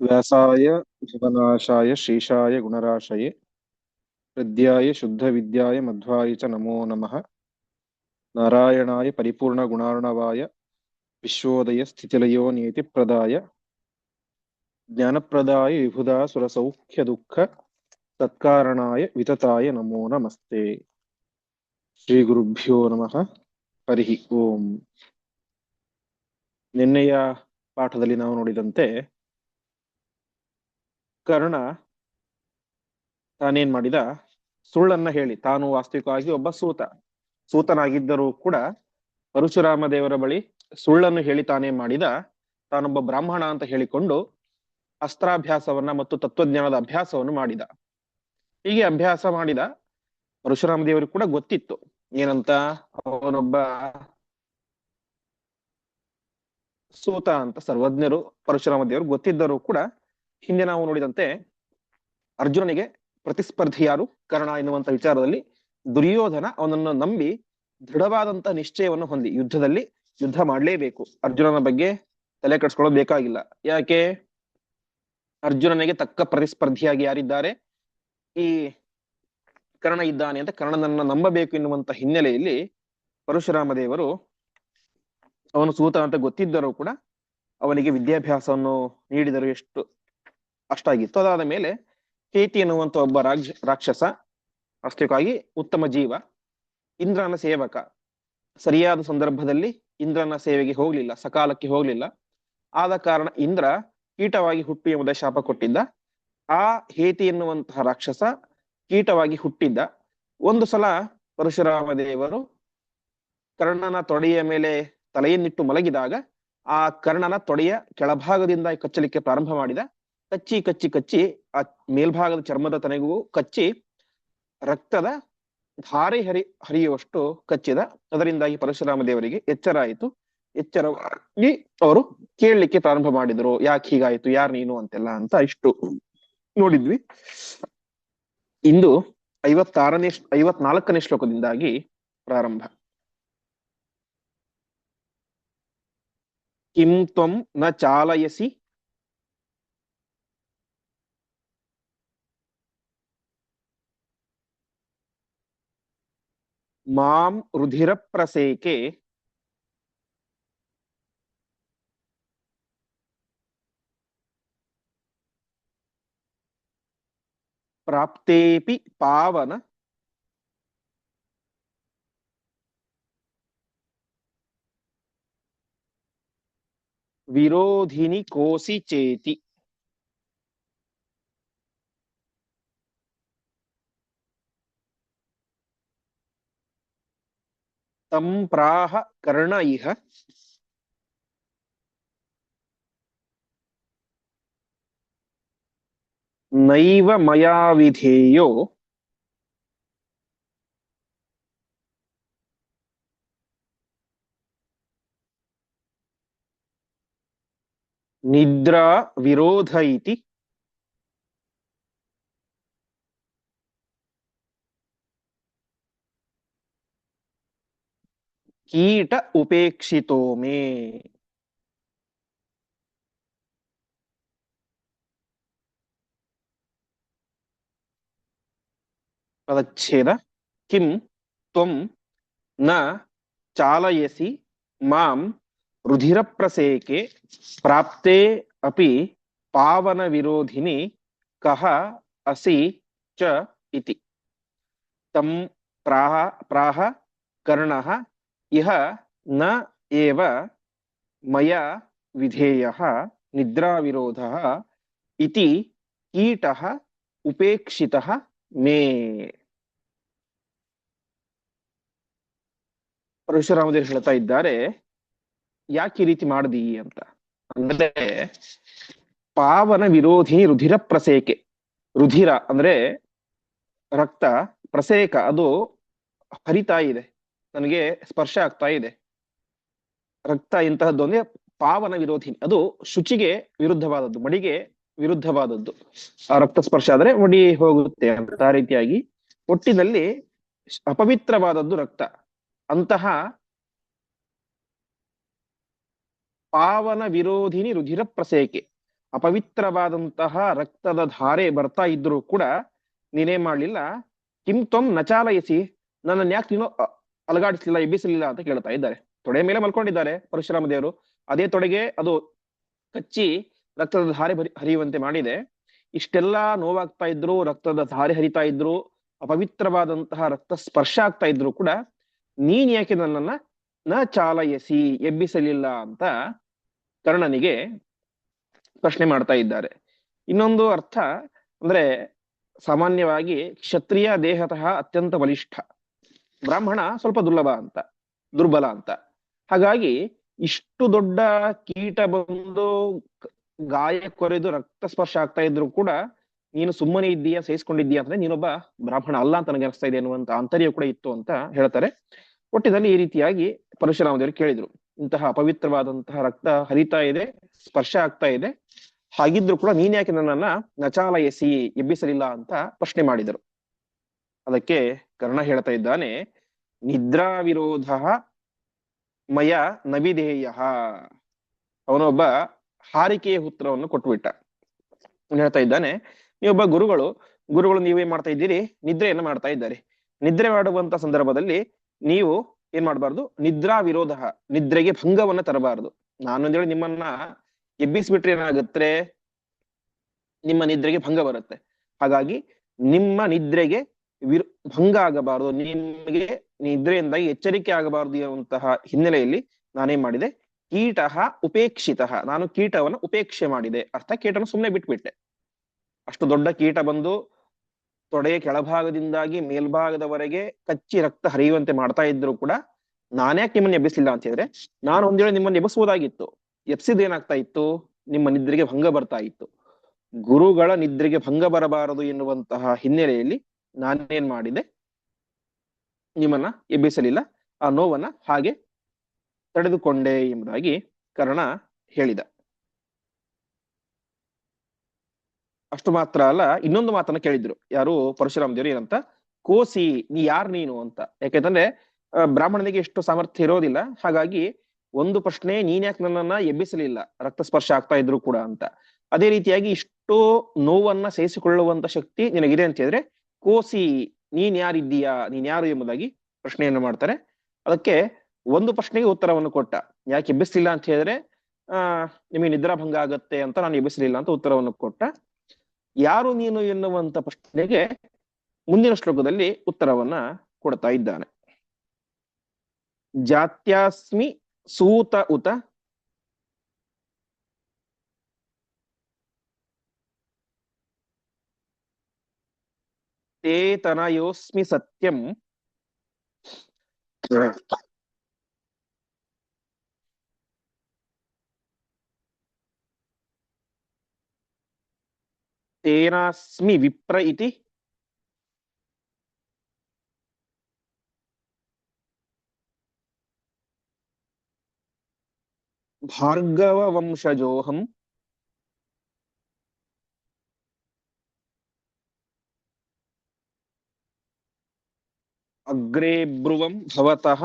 व्यासाय भवनाशाय श्रीशाय गुणराशये हृद्याय शुद्धविद्याय मध्वाय च नमो नमः नारायणाय परिपूर्णगुणार्णवाय विश्वोदय स्थितिलयो नियतिप्रदाय ज्ञानप्रदाय विबुधा सुरसौख्यदुःख तत्कारणाय वितताय नमो नमस्ते ಶ್ರೀಗುರುಭ್ಯೋ ನಮಃ ಹರಿ ಓಂ ನಿನ್ನೆಯ ಪಾಠದಲ್ಲಿ ನಾವು ನೋಡಿದಂತೆ ಕರ್ಣ ತಾನೇನ್ ಮಾಡಿದ? ಸುಳ್ಳನ್ನ ಹೇಳಿ. ತಾನು ವಾಸ್ತವಿಕವಾಗಿ ಒಬ್ಬ ಸೂತ. ಸೂತನಾಗಿದ್ದರೂ ಕೂಡ ಪರಶುರಾಮ ದೇವರ ಬಳಿ ಸುಳ್ಳನ್ನು ಹೇಳಿ ತಾನೇ ಮಾಡಿದ. ತಾನೊಬ್ಬ ಬ್ರಾಹ್ಮಣ ಅಂತ ಹೇಳಿಕೊಂಡು ಅಸ್ತ್ರಾಭ್ಯಾಸವನ್ನ ಮತ್ತು ತತ್ವಜ್ಞಾನದ ಅಭ್ಯಾಸವನ್ನು ಮಾಡಿದ. ಹೀಗೆ ಅಭ್ಯಾಸ ಮಾಡಿದ ಪರಶುರಾಮ ದೇವರಿಗೆ ಕೂಡ ಗೊತ್ತಿತ್ತು. ಏನಂತ? ಅವನೊಬ್ಬ ಸೂತ ಅಂತ. ಸರ್ವಜ್ಞರು ಪರಶುರಾಮ ದೇವರು ಗೊತ್ತಿದ್ದರೂ ಕೂಡ ಹಿಂದೆ ನಾವು ನೋಡಿದಂತೆ ಅರ್ಜುನನಿಗೆ ಪ್ರತಿಸ್ಪರ್ಧಿ ಯಾರು ಕರ್ಣ ಎನ್ನುವಂತ ವಿಚಾರದಲ್ಲಿ ದುರ್ಯೋಧನ ಅವನನ್ನು ನಂಬಿ ದೃಢವಾದಂತ ನಿಶ್ಚಯವನ್ನು ಹೊಂದಿ ಯುದ್ಧದಲ್ಲಿ ಯುದ್ಧ ಮಾಡಲೇಬೇಕು. ಅರ್ಜುನನ ಬಗ್ಗೆ ತಲೆ ಕಟ್ಸ್ಕೊಳ್ಳೋದು ಬೇಕಾಗಿಲ್ಲ. ಯಾಕೆ? ಅರ್ಜುನನಿಗೆ ತಕ್ಕ ಪ್ರತಿಸ್ಪರ್ಧಿಯಾಗಿ ಯಾರಿದ್ದಾರೆ? ಈ ಕರ್ಣ ಇದ್ದಾನೆ ಅಂತ ಕರ್ಣನನ್ನ ನಂಬಬೇಕು ಎನ್ನುವಂತ ಹಿನ್ನೆಲೆಯಲ್ಲಿ ಪರಶುರಾಮ ದೇವರು ಅವನು ಸೂತ ಅಂತ ಗೊತ್ತಿದ್ದರೂ ಕೂಡ ಅವನಿಗೆ ವಿದ್ಯಾಭ್ಯಾಸವನ್ನು ನೀಡಿದರು ಎಷ್ಟು ಅಷ್ಟಾಗಿತ್ತು. ಅದಾದ ಮೇಲೆ ಕೇತಿ ಎನ್ನುವಂತ ಒಬ್ಬ ರಾಜ್, ರಾಕ್ಷಸ ವಾಸ್ತವಿಕವಾಗಿ ಉತ್ತಮ ಜೀವ, ಇಂದ್ರನ ಸೇವಕ. ಸರಿಯಾದ ಸಂದರ್ಭದಲ್ಲಿ ಇಂದ್ರನ ಸೇವೆಗೆ ಹೋಗ್ಲಿಲ್ಲ, ಸಕಾಲಕ್ಕೆ ಹೋಗ್ಲಿಲ್ಲ. ಆದ ಕಾರಣ ಇಂದ್ರ ಕೀಟವಾಗಿ ಹುಟ್ಟಿ ಎಂಬುದ ಶಾಪ ಕೊಟ್ಟಿದ್ದ. ಆ ಹೇತಿ ಎನ್ನುವಂತಹ ರಾಕ್ಷಸ ಕೀಟವಾಗಿ ಹುಟ್ಟಿದ್ದ. ಒಂದು ಸಲ ಪರಶುರಾಮ ದೇವರು ಕರ್ಣನ ತೊಡೆಯ ಮೇಲೆ ತಲೆಯನ್ನಿಟ್ಟು ಮಲಗಿದಾಗ ಆ ಕರ್ಣನ ತೊಡೆಯ ಕೆಳಭಾಗದಿಂದ ಕಚ್ಚಲಿಕ್ಕೆ ಪ್ರಾರಂಭ ಮಾಡಿದ. ಕಚ್ಚಿ ಕಚ್ಚಿ ಕಚ್ಚಿ, ಆ ಮೇಲ್ಭಾಗದ ಚರ್ಮದ ತನೆಗೂ ಕಚ್ಚಿ ರಕ್ತದ ಧಾರೆ ಹರಿ, ಹರಿಯುವಷ್ಟು ಕಚ್ಚಿದ. ಅದರಿಂದಾಗಿ ಪರಶುರಾಮ ದೇವರಿಗೆ ಎಚ್ಚರ ಆಯಿತು. ಎಚ್ಚರವಾಗಿ ಅವರು ಕೇಳಲಿಕ್ಕೆ ಪ್ರಾರಂಭ ಮಾಡಿದ್ರು. ಯಾಕೆ ಹೀಗಾಯ್ತು? ಯಾರು ನೀನು ಅಂತೆಲ್ಲ ಅಂತ ಇಷ್ಟು ನೋಡಿದ್ವಿ. ಇಂದು ಐವತ್ತಾರನೇ ಐವತ್ನಾಲ್ಕನೇ ಶ್ಲೋಕದಿಂದಾಗಿ ಪ್ರಾರಂಭ. ಕಿಂ ತ್ವಂ ನ ಚಾಲಯಸಿ ಮಾಂ ರುಧಿರ ಪ್ರಸೇಕೆ ಪ್ರಾಪ್ತೇಪಿ ಪಾವನ ವಿರೋಧಿನಿ ಕೋಸಿ ಚೇತಿ ತಂ ಪ್ರಾಹ ಕರ್ಣ ಇಹ ನೈವ ಮಯಾ ವಿಧೇಯೋ ನಿದ್ರಾ ವಿರೋಧ ಇತಿ ಕೀಟ ಉಪೇಕ್ಷಿತೋ ಮೇ ಪದಚ್ಛೇದ ಕಿಂ ತ್ವಂ ನ ಚಾಲಯಸಿ ಮಾಂ ರುಧಿರ ಪ್ರಸೇಕೆ ಪ್ರಾಪ್ತೆ ಅಪಿ ಪಾವನ ವಿರೋಧಿನಿ ಕಹ ಅಸಿ ಚ ಇತಿ ತಂ ಪ್ರಾಹ ಪ್ರಾಹ ಕರ್ಣಃ ಇಹ ನ ಏವ ಮಯ ವಿಧೇಯ ನಿದ್ರಾವಿರೋಧ ಇತಿ ಕೀಟ ಉಪೇಕ್ಷಿತ ಮೇ. ಪರಶುರಾಮದೇವರು ಹೇಳ್ತಾ ಇದ್ದಾರೆ, ಯಾಕೆ ಈ ರೀತಿ ಮಾಡ್ದಿ ಅಂತ? ಅಂದ್ರೆ ಪಾವನ ವಿರೋಧಿ ರುಧಿರ ಪ್ರಸೇಕೆ. ರುಧಿರ ಅಂದ್ರೆ ರಕ್ತ ಪ್ರಸೇಕ, ಅದು ಹರಿತಾ ಇದೆ. ನನಗೆ ಸ್ಪರ್ಶ ಆಗ್ತಾ ಇದೆ. ರಕ್ತ ಇಂತಹದ್ದು ಅಂದ್ರೆ ಪಾವನ ವಿರೋಧಿ. ಅದು ಶುಚಿಗೆ ವಿರುದ್ಧವಾದದ್ದು, ಮಡಿಗೆ ವಿರುದ್ಧವಾದದ್ದು. ಆ ರಕ್ತ ಸ್ಪರ್ಶ ಆದ್ರೆ ಮಡಿ ಹೋಗುತ್ತೆ ಅಂತ ಆ ರೀತಿಯಾಗಿ ಒಟ್ಟಿನಲ್ಲಿ ಅಪವಿತ್ರವಾದದ್ದು ರಕ್ತ. ಅಂತಹ ಪಾವನ ವಿರೋಧಿನಿ ರುಧಿರ ಪ್ರಸೇಕೆ. ಅಪವಿತ್ರವಾದಂತಹ ರಕ್ತದ ಧಾರೆ ಬರ್ತಾ ಇದ್ರೂ ಕೂಡ ನೀನೇ ಮಾಡ್ಲಿಲ್ಲ? ಕಿಂ ತ್ವಂ ನಚಾಲಯಿಸಿ ನನ್ನನ್ನು ಯಾಕೆ ನೀನು ಅಲಗಾಡಿಸ್ಲಿಲ್ಲ, ಎಬ್ಬಿಸಲಿಲ್ಲ ಅಂತ ಕೇಳ್ತಾ ಇದ್ದಾರೆ. ತೊಡೆ ಮೇಲೆ ಮಲ್ಕೊಂಡಿದ್ದಾರೆ ಪರಶುರಾಮ ದೇವರು. ಅದೇ ತೊಡೆಗೆ ಅದು ಕಚ್ಚಿ ರಕ್ತದ ಧಾರೆ ಹರಿಯುವಂತೆ ಮಾಡಿದೆ. ಇಷ್ಟೆಲ್ಲಾ ನೋವಾಗ್ತಾ ಇದ್ರು, ರಕ್ತದ ಧಾರೆ ಹರಿತಾ ಇದ್ರು, ಅಪವಿತ್ರವಾದಂತಹ ರಕ್ತ ಸ್ಪರ್ಶ ಆಗ್ತಾ ಇದ್ರು ಕೂಡ ನೀನ್ ಯಾಕೆ ನನ್ನನ್ನ ನ ಚಾಲಯಸಿ, ಎಬ್ಬಿಸಲಿಲ್ಲ ಅಂತ ಕರ್ಣನಿಗೆ ಪ್ರಶ್ನೆ ಮಾಡ್ತಾ ಇದ್ದಾರೆ. ಇನ್ನೊಂದು ಅರ್ಥ ಅಂದ್ರೆ ಸಾಮಾನ್ಯವಾಗಿ ಕ್ಷತ್ರಿಯ ದೇಹತಃ ಅತ್ಯಂತ ಬಲಿಷ್ಠ. ಬ್ರಾಹ್ಮಣ ಸ್ವಲ್ಪ ದುರ್ಲಭ ಅಂತ, ದುರ್ಬಲ ಅಂತ. ಹಾಗಾಗಿ ಇಷ್ಟು ದೊಡ್ಡ ಕೀಟ ಬಂದು ಗಾಯ ಕೊರೆದು ರಕ್ತ ಸ್ಪರ್ಶ ಆಗ್ತಾ ಇದ್ರು ಕೂಡ ನೀನು ಸುಮ್ಮನೆ ಇದ್ದೀಯಾ ಸಹಿಸ್ಕೊಂಡಿದ್ದೀಯಾ ಅಂದ್ರೆ ನೀನೊಬ್ಬ ಬ್ರಾಹ್ಮಣ ಅಲ್ಲ ಅಂತ ನನಗೆ ಅನಿಸ್ತಾ ಇದೆ ಅನ್ನುವಂತ ಆಂತರ್ಯ ಕೂಡ ಇತ್ತು ಅಂತ ಹೇಳ್ತಾರೆ. ಒಟ್ಟಿನಲ್ಲಿ ಈ ರೀತಿಯಾಗಿ ಪರಶುರಾಮ ದೇವರು ಕೇಳಿದ್ರು, ಇಂತಹ ಅಪವಿತ್ರವಾದಂತಹ ರಕ್ತ ಹರಿತಾ ಇದೆ, ಸ್ಪರ್ಶ ಆಗ್ತಾ ಇದೆ, ಹಾಗಿದ್ರು ಕೂಡ ನೀನ್ ಯಾಕೆ ನನ್ನನ್ನ ನಚಾಲಯಸಿ, ಎಬ್ಬಿಸಲಿಲ್ಲ ಅಂತ ಪ್ರಶ್ನೆ ಮಾಡಿದರು. ಅದಕ್ಕೆ ಕರ್ಣ ಹೇಳ್ತಾ ಇದ್ದಾನೆ ನಿದ್ರಾ ವಿರೋಧ ಮಯ ನವಿಧೇಯ. ಅವನೊಬ್ಬ ಹಾರಿಕೆಯ ಉತ್ತರವನ್ನು ಕೊಟ್ಬಿಟ್ಟ ಹೇಳ್ತಾ ಇದ್ದಾನೆ, ನೀವೊಬ್ಬ ಗುರುಗಳು ಗುರುಗಳು ನೀವೇನ್ ಮಾಡ್ತಾ ಇದ್ದೀರಿ? ನಿದ್ರೆಯನ್ನು ಮಾಡ್ತಾ ಇದ್ದಾರೆ. ನಿದ್ರೆ ಮಾಡುವಂತ ಸಂದರ್ಭದಲ್ಲಿ ನೀವು ಏನ್ ಮಾಡಬಾರ್ದು? ನಿದ್ರಾ ವಿರೋಧ ನಿದ್ರೆಗೆ ಭಂಗವನ್ನ ತರಬಾರದು. ನಾನು ಹೇಳಿ ನಿಮ್ಮನ್ನ ಎಬ್ಬಿಸ್ಬಿಟ್ರೆ ಏನಾಗುತ್ತೆ? ನಿಮ್ಮ ನಿದ್ರೆಗೆ ಭಂಗ ಬರುತ್ತೆ. ಹಾಗಾಗಿ ನಿಮ್ಮ ನಿದ್ರೆಗೆ ವಿರ್ ಭಂಗ ಆಗಬಾರದು ನಿಮಗೆ ನಿದ್ರೆಯಿಂದಾಗಿ ಎಚ್ಚರಿಕೆ ಆಗಬಾರದು ಎನ್ನುವಂತಹ ಹಿನ್ನೆಲೆಯಲ್ಲಿ ನಾನೇ ಮಾಡಿದೆ. ಕೀಟ ಉಪೇಕ್ಷಿತ. ನಾನು ಕೀಟವನ್ನು ಉಪೇಕ್ಷೆ ಮಾಡಿದೆ ಅರ್ಥ? ಕೀಟನ ಸುಮ್ಮನೆ ಬಿಟ್ಬಿಟ್ಟೆ. ಅಷ್ಟು ದೊಡ್ಡ ಕೀಟ ಬಂದು ತೊಡೆಯ ಕೆಳಭಾಗದಿಂದಾಗಿ ಮೇಲ್ಭಾಗದವರೆಗೆ ಕಚ್ಚಿ ರಕ್ತ ಹರಿಯುವಂತೆ ಮಾಡ್ತಾ ಇದ್ರು ಕೂಡ ನಾನ್ಯಾಕೆ ನಿಮ್ಮನ್ನ ಎಬ್ಬಿಸಲಿಲ್ಲ ಅಂತ ಹೇಳಿದ್ರೆ, ನಾನು ಒಂದೇಳೆ ನಿಮ್ಮನ್ನ ಎಬ್ಬಿಸುವುದಾಗಿತ್ತು. ಎಬ್ಸಿದ್ ಏನಾಗ್ತಾ ಇತ್ತು? ನಿಮ್ಮ ನಿದ್ರೆಗೆ ಭಂಗ ಬರ್ತಾ ಇತ್ತು. ಗುರುಗಳ ನಿದ್ರೆಗೆ ಭಂಗ ಬರಬಾರದು ಎನ್ನುವಂತಹ ಹಿನ್ನೆಲೆಯಲ್ಲಿ ನಾನೇನ್ ಮಾಡಿದೆ? ನಿಮ್ಮನ್ನ ಎಬ್ಬಿಸಲಿಲ್ಲ. ಆ ನೋವನ್ನ ಹಾಗೆ ತಡೆದುಕೊಂಡೆ ಎಂಬುದಾಗಿ ಕರ್ಣ ಹೇಳಿದ. ಅಷ್ಟು ಮಾತ್ರ ಅಲ್ಲ ಇನ್ನೊಂದು ಮಾತನ್ನ ಕೇಳಿದ್ರು. ಯಾರು? ಪರಶುರಾಮ ದೇವರು ಏನಂತ ಕೋಸಿ ನೀ ಯಾರ್ ನೀನು? ಅಂತ. ಯಾಕೆಂತಂದ್ರೆ ಆ, ಬ್ರಾಹ್ಮಣನಿಗೆ ಎಷ್ಟು ಸಾಮರ್ಥ್ಯ ಇರೋದಿಲ್ಲ. ಹಾಗಾಗಿ ಒಂದು ಪ್ರಶ್ನೆ ನೀನ್ ಯಾಕೆ ನನ್ನನ್ನ ಎಬ್ಬಿಸಲಿಲ್ಲ? ರಕ್ತ ಸ್ಪರ್ಶ ಆಗ್ತಾ ಇದ್ರು ಕೂಡ ಅಂತ. ಅದೇ ರೀತಿಯಾಗಿ ಇಷ್ಟು ನೋವನ್ನ ಸಹಿಸಿಕೊಳ್ಳುವಂತ ಶಕ್ತಿ ನಿನಗಿದೆ ಅಂತ ಹೇಳಿದ್ರೆ ಕೋಸಿ ನೀನ್ ಯಾರಿದ್ದೀಯಾ ನೀನ್ ಯಾರು ಎಂಬುದಾಗಿ ಪ್ರಶ್ನೆಯನ್ನು ಮಾಡ್ತಾರೆ. ಅದಕ್ಕೆ ಒಂದು ಪ್ರಶ್ನೆಗೆ ಉತ್ತರವನ್ನು ಕೊಟ್ಟ. ಯಾಕೆ ಎಬ್ಬಿಸ್ಲಿಲ್ಲ ಅಂತ ಹೇಳಿದ್ರೆ, ಆ, ನಿಮಗೆ ನಿದ್ರಾಭಂಗ ಆಗತ್ತೆ ಅಂತ ನಾನು ಎಬ್ಬಿಸಲಿಲ್ಲ ಅಂತ ಉತ್ತರವನ್ನು ಕೊಟ್ಟ. ಯಾರು ನೀನು ಎನ್ನುವಂತ ಪ್ರಶ್ನೆಗೆ ಮುಂದಿನ ಶ್ಲೋಕದಲ್ಲಿ ಉತ್ತರವನ್ನ ಕೊಡ್ತಾ ಇದ್ದಾನೆ. ಜಾತ್ಯಾಸ್ಮಿ ಸೂತ ಉತ ತೇ ತನಯೋಸ್ಮಿ ಸತ್ಯಂ ತೇನಾಸ್ಮಿ ವಿಪ್ರ ಇತಿ ಭಾರ್ಗವ ವಂಶಜೋಹಂ ಅಗ್ರೇ ಬ್ರುವಂ ಭವತಃ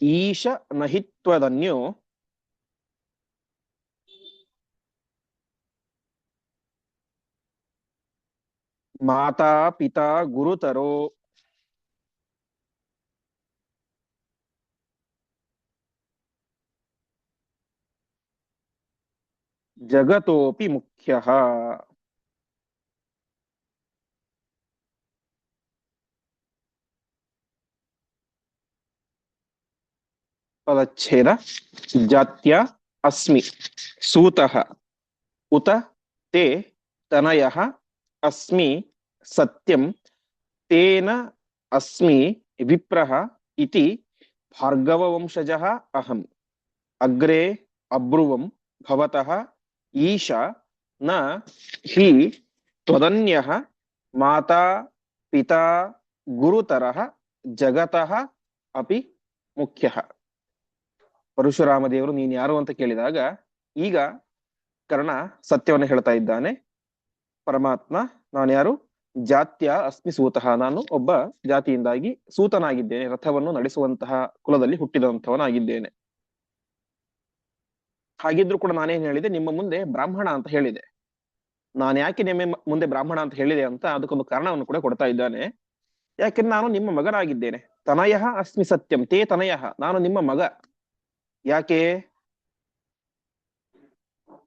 ಈಶ ನಹಿತ್ವದನ್ಯೋ ಮಾತಾ ಪಿತಾ ಗುರುತರೋ ಜಗತೋಪಿ ಮುಖ್ಯ ಪದಚ್ಛೇದ ಜಾತ್ಯ ಅಸ್ಮಿ ಸೂತಃ ಉತ ತೇ ತನಯಃ ಅಸ್ಮಿ ಸತ್ಯಂ ತೇನ ಅಸ್ಮಿ ವಿಪ್ರಃ ಇತಿ ಭಾರ್ಗವವಂಶಜಃ ಅಹಂ ಅಗ್ರೆ ಅಬ್ರುವಂ ಭವತಃ ಈಶ, ನ, ಹಿ ತ್ವದನ್ಯಃ ಮಾತಾ, ಪಿತಾ ಗುರುತರ ಜಗತಃ, ಅಪಿ, ಮುಖ್ಯ. ಪರಶುರಾಮ ದೇವರು ನೀನು ಯಾರು ಅಂತ ಕೇಳಿದಾಗ, ಈಗ ಕರ್ಣ ಸತ್ಯವನ್ನು ಹೇಳ್ತಾ ಇದ್ದಾನೆ. ಪರಮಾತ್ಮ, ನಾನು ಯಾರು? ಜಾತ್ಯ ಅಸ್ಮಿ ಸೂತಃ. ನಾನು ಒಬ್ಬ ಜಾತಿಯಿಂದಾಗಿ ಸೂತನಾಗಿದ್ದೇನೆ. ರಥವನ್ನು ನಡೆಸುವಂತಹ ಕುಲದಲ್ಲಿ ಹುಟ್ಟಿದಂಥವನಾಗಿದ್ದೇನೆ. ಹಾಗಿದ್ರು ಕೂಡ ನಾನೇನ್ ಹೇಳಿದೆ, ನಿಮ್ಮ ಮುಂದೆ ಬ್ರಾಹ್ಮಣ ಅಂತ ಹೇಳಿದೆ. ನಾನು ಯಾಕೆ ನಿಮ್ಮ ಮುಂದೆ ಬ್ರಾಹ್ಮಣ ಅಂತ ಹೇಳಿದೆ ಅಂತ ಅದಕ್ಕೊಂದು ಕಾರಣವನ್ನು ಕೂಡ ಕೊಡ್ತಾ ಇದ್ದಾನೆ. ಯಾಕೆಂದ್ರೆ ನಾನು ನಿಮ್ಮ ಮಗನಾಗಿದ್ದೇನೆ. ತನಯ ಅಸ್ಮಿ ಸತ್ಯಂ, ತೇ ತನಯ, ನಾನು ನಿಮ್ಮ ಮಗ. ಯಾಕೆ?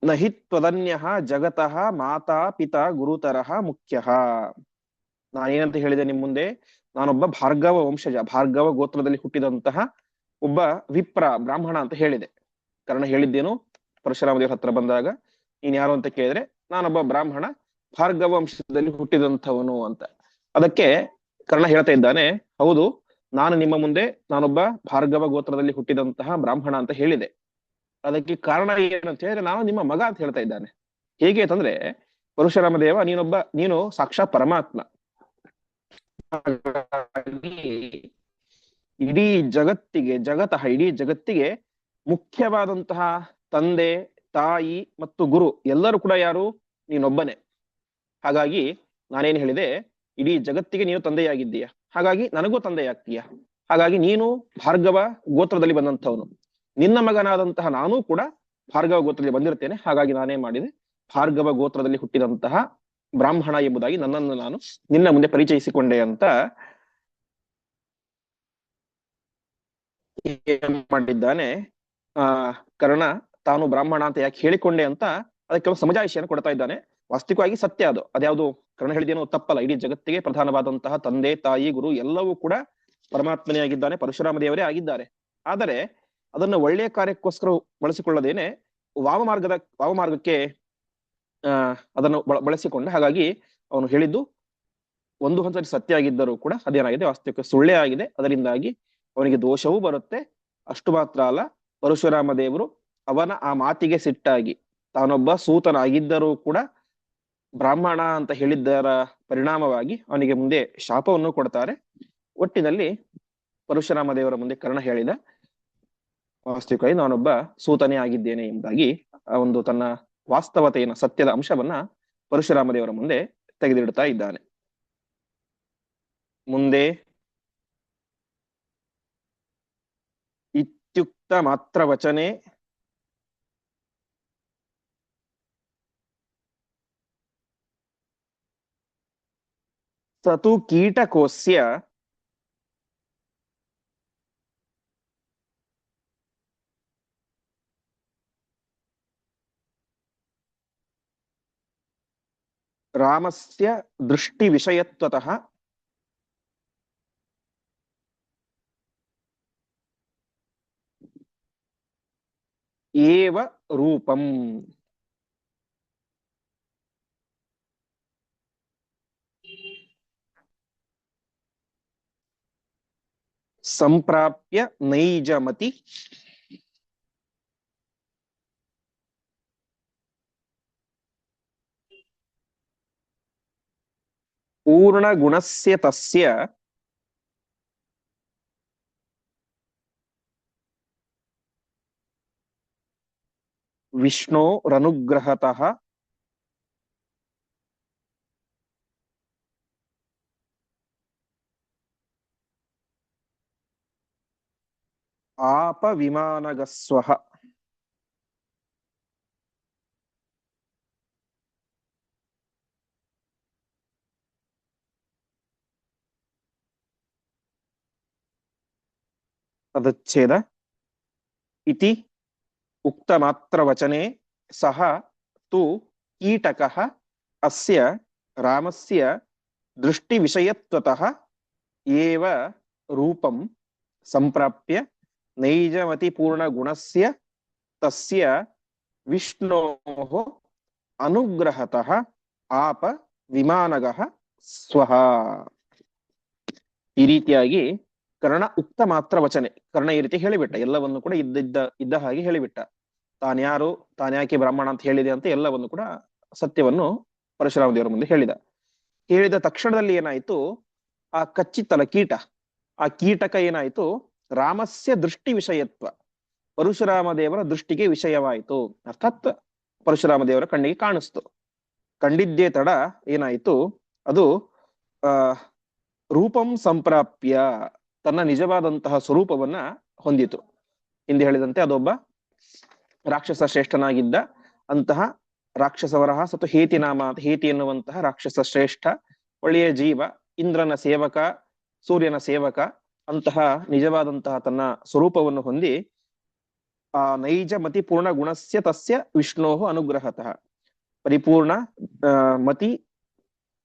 ನಹಿ ತ್ವದನ್ಯ ಜಗತಃ ಮಾತಾ ಪಿತಾ ಗುರುತರಃ ಮುಖ್ಯ. ನಾನೇನಂತ ಹೇಳಿದೆ ನಿಮ್ ಮುಂದೆ? ನಾನೊಬ್ಬ ಭಾರ್ಗವ ವಂಶಜ, ಭಾರ್ಗವ ಗೋತ್ರದಲ್ಲಿ ಹುಟ್ಟಿದಂತಹ ಒಬ್ಬ ವಿಪ್ರ ಬ್ರಾಹ್ಮಣ ಅಂತ ಹೇಳಿದೆ. ಕಾರಣ ಹೇಳಿದ್ದೇನು? ಪರಶುರಾಮ ದೇವರ ಹತ್ರ ಬಂದಾಗ, ನೀನ್ ಯಾರು ಅಂತ ಕೇಳಿದ್ರೆ, ನಾನೊಬ್ಬ ಬ್ರಾಹ್ಮಣ, ಭಾರ್ಗವ ವಂಶದಲ್ಲಿ ಹುಟ್ಟಿದಂಥವನು ಅಂತ. ಅದಕ್ಕೆ ಕರ್ಣ ಹೇಳ್ತಾ ಇದ್ದಾನೆ, ಹೌದು, ನಾನು ನಿಮ್ಮ ಮುಂದೆ ನಾನೊಬ್ಬ ಭಾರ್ಗವ ಗೋತ್ರದಲ್ಲಿ ಹುಟ್ಟಿದಂತಹ ಬ್ರಾಹ್ಮಣ ಅಂತ ಹೇಳಿದೆ. ಅದಕ್ಕೆ ಕಾರಣ ಏನಂತ ಹೇಳಿದ್ರೆ, ನಾನು ನಿಮ್ಮ ಮಗ ಅಂತ ಹೇಳ್ತಾ ಇದ್ದಾನೆ. ಹೇಗೆ ಅಂತಂದ್ರೆ ಪರಶುರಾಮ ದೇವ ನೀನೊಬ್ಬ, ನೀನು ಸಾಕ್ಷಾ ಪರಮಾತ್ಮ. ಇಡೀ ಜಗತ್ತಿಗೆ ಜಗತಃ ಇಡೀ ಜಗತ್ತಿಗೆ ಮುಖ್ಯವಾದಂತಹ ತಂದೆ, ತಾಯಿ ಮತ್ತು ಗುರು ಎಲ್ಲರೂ ಕೂಡ ಯಾರು? ನೀನೊಬ್ಬನೇ. ಹಾಗಾಗಿ ನಾನೇನು ಹೇಳಿದೆ, ಇಡೀ ಜಗತ್ತಿಗೆ ನೀನು ತಂದೆಯಾಗಿದ್ದೀಯ. ಹಾಗಾಗಿ ನನಗೂ ತಂದೆಯಾಗ್ತೀಯ. ಹಾಗಾಗಿ ನೀನು ಭಾರ್ಗವ ಗೋತ್ರದಲ್ಲಿ ಬಂದಂಥವನು. ನಿನ್ನ ಮಗನಾದಂತಹ ನಾನೂ ಕೂಡ ಭಾರ್ಗವ ಗೋತ್ರದಲ್ಲಿ ಬಂದಿರ್ತೇನೆ ಹಾಗಾಗಿ ನಾನೇ ಮಾಡಿದೆ. ಭಾರ್ಗವ ಗೋತ್ರದಲ್ಲಿ ಹುಟ್ಟಿದಂತಹ ಬ್ರಾಹ್ಮಣ ಎಂಬುದಾಗಿ ನನ್ನನ್ನು ನಾನು ನಿನ್ನ ಮುಂದೆ ಪರಿಚಯಿಸಿಕೊಂಡೆ ಅಂತ ಮಾಡಿದ್ದಾನೆ? ಆ, ಕರ್ಣ ತಾನು ಬ್ರಾಹ್ಮಣ ಅಂತ ಯಾಕೆ ಹೇಳಿಕೊಂಡೆ ಅಂತ ಅದಕ್ಕೆ ಒಂದು ಸಮಜಾಯಿಷಿಯನ್ನು ಕೊಡ್ತಾ ಇದ್ದಾನೆ. ವಾಸ್ತವಿಕವಾಗಿ ಸತ್ಯ ಅದು. ಅದ್ಯಾವುದು ಕರ್ಣ ಹೇಳಿದೇನೋ ತಪ್ಪಲ್ಲ. ಇಡೀ ಜಗತ್ತಿಗೆ ಪ್ರಧಾನವಾದಂತಹ ತಂದೆ, ತಾಯಿ, ಗುರು ಎಲ್ಲವೂ ಕೂಡ ಪರಮಾತ್ಮನೇ ಆಗಿದ್ದಾನೆ, ಪರಶುರಾಮ ದೇವರೇ ಆಗಿದ್ದಾರೆ. ಆದರೆ ಅದನ್ನು ಒಳ್ಳೆಯ ಕಾರ್ಯಕ್ಕೋಸ್ಕರ ಬಳಸಿಕೊಳ್ಳದೇನೆ ವಾಮ ಮಾರ್ಗದ, ವಾಮ ಮಾರ್ಗಕ್ಕೆ, ಆ, ಅದನ್ನು ಬಳ- ಬಳಸಿಕೊಂಡ ಹಾಗಾಗಿ ಅವನು ಹೇಳಿದ್ದು ಒಂದು ಹಂತದಲ್ಲಿ ಸತ್ಯ ಆಗಿದ್ದರೂ ಕೂಡ ಅದೇನಾಗಿದೆ? ವಾಸ್ತವಿಕ ಸುಳ್ಳೇ ಆಗಿದೆ. ಅದರಿಂದಾಗಿ ಅವನಿಗೆ ದೋಷವೂ ಬರುತ್ತೆ. ಅಷ್ಟು ಮಾತ್ರ ಅಲ್ಲ. ಪರಶುರಾಮ ದೇವರು ಅವನ ಆ ಮಾತಿಗೆ ಸಿಟ್ಟಾಗಿ, ತಾನೊಬ್ಬ ಸೂತನಾಗಿದ್ದರೂ ಕೂಡ ಬ್ರಾಹ್ಮಣ ಅಂತ ಹೇಳಿದ್ದರ ಪರಿಣಾಮವಾಗಿ ಅವನಿಗೆ ಮುಂದೆ ಶಾಪವನ್ನು ಕೊಡ್ತಾರೆ. ಒಟ್ಟಿನಲ್ಲಿ ಪರಶುರಾಮ ದೇವರ ಮುಂದೆ ಕರ್ಣ ಹೇಳಿದ, ವಾಸ್ತವಿಕವಾಗಿ ನಾನೊಬ್ಬ ಸೂತನೇ ಆಗಿದ್ದೇನೆ ಎಂಬುದಾಗಿ ಆ ಒಂದು ತನ್ನ ವಾಸ್ತವತೆಯನ್ನು, ಸತ್ಯದ ಅಂಶವನ್ನ ಪರಶುರಾಮ ದೇವರ ಮುಂದೆ ತೆಗೆದಿಡ್ತಾ ಇದ್ದಾನೆ. ಮುಂದೆ ಇತ್ಯುಕ್ತ ಮಾತ್ರ ವಚನೆ ಸತು ಕೀಟಕೋಸ್ಯ ರಾಮಸ್ಯ ದೃಷ್ಟಿ ವಿಷಯತ್ವತಃ ಏವ ರೂಪಂ ಸಂಪ್ರಾಪ್ಯ ನೈಜಮತಿ ಪೂರ್ಣಗುಣಸ್ಯ విష్ణు రనుగ్రహత. ఆప విమానగస్వ తదచ్చేద ఇది ಇತಿ ಉಕ್ತಮಾತ್ರವಚನೆ ಸಹ ತು ಕೀಟಕಃ ಅಸ್ಯ ರಾಮಸ್ಯ ದೃಷ್ಟಿವಿಷಯತ್ವತಃ ಏವ ರೂಪಂ ಸಂಪ್ರಾಪ್ಯ ನೈಜಮತಿಪೂರ್ಣಗುಣಸ್ಯ ತಸ್ಯ ವಿಷ್ಣೋಃ ಅನುಗ್ರಹತಃ ಆಪ ವಿಮಾನಗಃ ಸ್ವಹ ಈ ರೀತಿಯಾಗಿ ಕರ್ಣ ಉಕ್ತ ಮಾತ್ರ ವಚನೆ. ಕರ್ಣ ಈ ರೀತಿ ಹೇಳಿಬಿಟ್ಟ. ಎಲ್ಲವನ್ನು ಕೂಡ ಇದ್ದಿದ್ದ ಇದ್ದ ಹಾಗೆ ಹೇಳಿಬಿಟ್ಟ. ತಾನ್ಯಾರು ತಾನ್ಯಾಕೆ ಬ್ರಾಹ್ಮಣ ಅಂತ ಹೇಳಿದೆ ಅಂತ ಎಲ್ಲವನ್ನು ಕೂಡ ಸತ್ಯವನ್ನು ಪರಶುರಾಮ ದೇವರ ಮುಂದೆ ಹೇಳಿದ. ಹೇಳಿದ ತಕ್ಷಣದಲ್ಲಿ ಏನಾಯ್ತು? ಆ ಕಚ್ಚಿತ್ತಲ ಕೀಟ. ಆ ಕೀಟಕ ಏನಾಯ್ತು? ರಾಮಸ್ಯ ದೃಷ್ಟಿ ವಿಷಯತ್ವ. ಪರಶುರಾಮ ದೇವರ ದೃಷ್ಟಿಗೆ ವಿಷಯವಾಯಿತು. ಅರ್ಥಾತ್ ಪರಶುರಾಮ ದೇವರ ಕಣ್ಣಿಗೆ ಕಾಣಿಸ್ತು. ಕಂಡಿದ್ದೇ ತಡ ಏನಾಯ್ತು? ಅದು, ಆ, ರೂಪಂ ಸಂಪ್ರಾಪ್ಯ. ತನ್ನ ನಿಜವಾದಂತಹ ಸ್ವರೂಪವನ್ನ ಹೊಂದಿತು. ಹಿಂದೆ ಹೇಳಿದಂತೆ ಅದೊಬ್ಬ ರಾಕ್ಷಸ ಶ್ರೇಷ್ಠನಾಗಿದ್ದ ಅಂತಹ ರಾಕ್ಷಸವರಹ ಸತು ಹೇತಿ ನಾಮ, ಹೇತಿ ಎನ್ನುವಂತಹ ರಾಕ್ಷಸ ಶ್ರೇಷ್ಠ, ಒಳ್ಳೆಯ ಜೀವ, ಇಂದ್ರನ ಸೇವಕ, ಸೂರ್ಯನ ಸೇವಕ ಅಂತಹ ನಿಜವಾದಂತಹ ತನ್ನ ಸ್ವರೂಪವನ್ನು ಹೊಂದಿ ಆ ನೈಜ ಮತಿ ಪೂರ್ಣ ಗುಣಸ್ಯ ತಸ್ಯ ವಿಷ್ಣೋ ಅನುಗ್ರಹತಃ. ಪರಿಪೂರ್ಣ ಮತಿ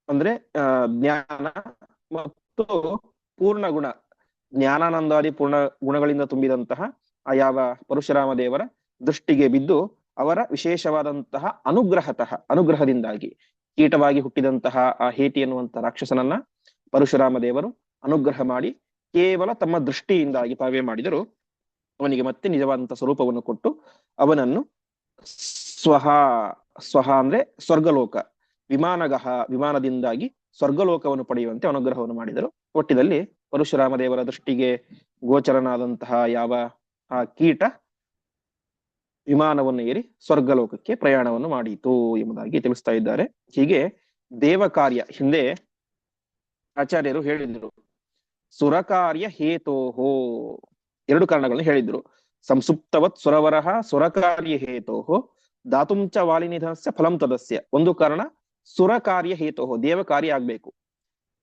ಅಂದ್ರೆ ಜ್ಞಾನ ಮತ್ತು ಪೂರ್ಣ ಗುಣ. ಜ್ಞಾನಾನಂದಾದಿ ಪೂರ್ಣ ಗುಣಗಳಿಂದ ತುಂಬಿದಂತಹ ಆ ಯಾವ ಪರಶುರಾಮ ದೇವರ ದೃಷ್ಟಿಗೆ ಬಿದ್ದು ಅವರ ವಿಶೇಷವಾದಂತಹ ಅನುಗ್ರಹತಃ, ಅನುಗ್ರಹದಿಂದಾಗಿ ಕೀಟವಾಗಿ ಹುಟ್ಟಿದಂತಹ ಆ ಹೇಟಿ ಎನ್ನುವಂತಹ ರಾಕ್ಷಸನನ್ನ ಪರಶುರಾಮ ದೇವರು ಅನುಗ್ರಹ ಮಾಡಿ ಕೇವಲ ತಮ್ಮ ದೃಷ್ಟಿಯಿಂದಾಗಿ ತಾವೇ ಮಾಡಿದರು ಅವನಿಗೆ ಮತ್ತೆ ನಿಜವಾದಂತಹ ಸ್ವರೂಪವನ್ನು ಕೊಟ್ಟು ಅವನನ್ನು ಸ್ವಹ ಸ್ವಹ ಅಂದ್ರೆ ಸ್ವರ್ಗಲೋಕ, ವಿಮಾನಗಹ, ವಿಮಾನದಿಂದಾಗಿ ಸ್ವರ್ಗಲೋಕವನ್ನು ಪಡೆಯುವಂತೆ ಅನುಗ್ರಹವನ್ನು ಮಾಡಿದರು. ಒಟ್ಟಿನಲ್ಲಿ ಪರಶುರಾಮ ದೇವರ ದೃಷ್ಟಿಗೆ ಗೋಚರನಾದಂತಹ ಯಾವ, ಆ ಕೀಟ ವಿಮಾನವನ್ನು ಏರಿ ಸ್ವರ್ಗಲೋಕಕ್ಕೆ ಪ್ರಯಾಣವನ್ನು ಮಾಡಿತು ಎಂಬುದಾಗಿ ತಿಳಿಸ್ತಾ ಇದ್ದಾರೆ. ಹೀಗೆ ದೇವ ಕಾರ್ಯ ಹಿಂದೆ ಆಚಾರ್ಯರು ಹೇಳಿದ್ರು. ಸುರಕಾರ್ಯ ಹೇತೋಹೋ ಎರಡು ಕಾರಣಗಳನ್ನು ಹೇಳಿದ್ರು. ಸಂಸುಪ್ತವತ್ ಸುರವರಹ ಸುರಕಾರ್ಯ ಹೇತೋಹೋ ದಾತುಂಚ ವಾಲಿನಿಧನಸ್ಯ ಫಲಂ ತದಸ್ಯ. ಒಂದು ಕಾರಣ ಸುರಕಾರ್ಯ ಹೇತೋಹೋ ದೇವ ಕಾರ್ಯ ಆಗ್ಬೇಕು.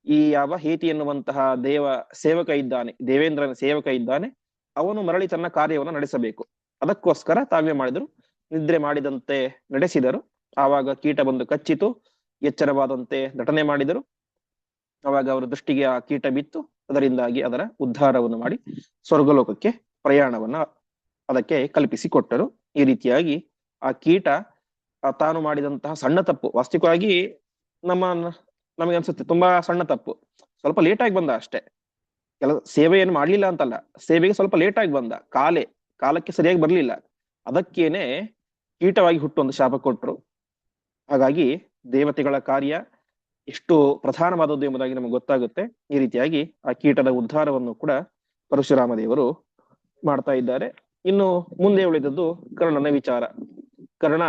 ಈ ಯಾವ ಹೇತಿ ಎನ್ನುವಂತಹ ದೇವ ಸೇವಕ ಇದ್ದಾನೆ, ದೇವೇಂದ್ರನ ಸೇವಕ ಇದ್ದಾನೆ, ಅವನು ಮರಳಿ ತನ್ನ ಕಾರ್ಯವನ್ನು ನಡೆಸಬೇಕು. ಅದಕ್ಕೋಸ್ಕರ ತಾವೇ ಮಾಡಿದರು, ನಿದ್ರೆ ಮಾಡಿದಂತೆ ನಡೆಸಿದರು. ಆವಾಗ ಕೀಟ ಬಂದು ಕಚ್ಚಿತು, ಎಚ್ಚರವಾದಂತೆ ನಟನೆ ಮಾಡಿದರು. ಆವಾಗ ಅವರ ದೃಷ್ಟಿಗೆ ಆ ಕೀಟ ಬಿತ್ತು, ಅದರಿಂದಾಗಿ ಅದರ ಉದ್ಧಾರವನ್ನು ಮಾಡಿ ಸ್ವರ್ಗಲೋಕಕ್ಕೆ ಪ್ರಯಾಣವನ್ನ ಅದಕ್ಕೆ ಕಲ್ಪಿಸಿಕೊಟ್ಟರು. ಈ ರೀತಿಯಾಗಿ ಆ ಕೀಟ ತಾನು ಮಾಡಿದಂತಹ ಸಣ್ಣ ತಪ್ಪು, ವಾಸ್ತವಿಕವಾಗಿ ನಮ್ಮ ನಮಗೆ ಅನ್ಸುತ್ತೆ ತುಂಬಾ ಸಣ್ಣ ತಪ್ಪು. ಸ್ವಲ್ಪ ಲೇಟ್ ಆಗಿ ಬಂದ ಅಷ್ಟೇ. ಕೆಲ ಸೇವೆಯನ್ನು ಮಾಡ್ಲಿಲ್ಲ ಅಂತಲ್ಲ, ಸೇವೆಗೆ ಸ್ವಲ್ಪ ಲೇಟ್ ಆಗಿ ಬಂದ. ಕಾಲೆ, ಕಾಲಕ್ಕೆ ಸರಿಯಾಗಿ ಬರ್ಲಿಲ್ಲ. ಅದಕ್ಕೇನೆ ಕೀಟವಾಗಿ ಹುಟ್ಟೊಂದು ಶಾಪ ಕೊಟ್ರು. ಹಾಗಾಗಿ ದೇವತೆಗಳ ಕಾರ್ಯ ಎಷ್ಟು ಪ್ರಧಾನವಾದದ್ದು ಎಂಬುದಾಗಿ ನಮಗೆ ಗೊತ್ತಾಗುತ್ತೆ. ಈ ರೀತಿಯಾಗಿ ಆ ಕೀಟದ ಉದ್ಧಾರವನ್ನು ಕೂಡ ಪರಶುರಾಮ ದೇವರು ಮಾಡ್ತಾ ಇದ್ದಾರೆ. ಇನ್ನು ಮುಂದೆ ಉಳಿದದ್ದು ಕರ್ಣನ ವಿಚಾರ. ಕರ್ಣ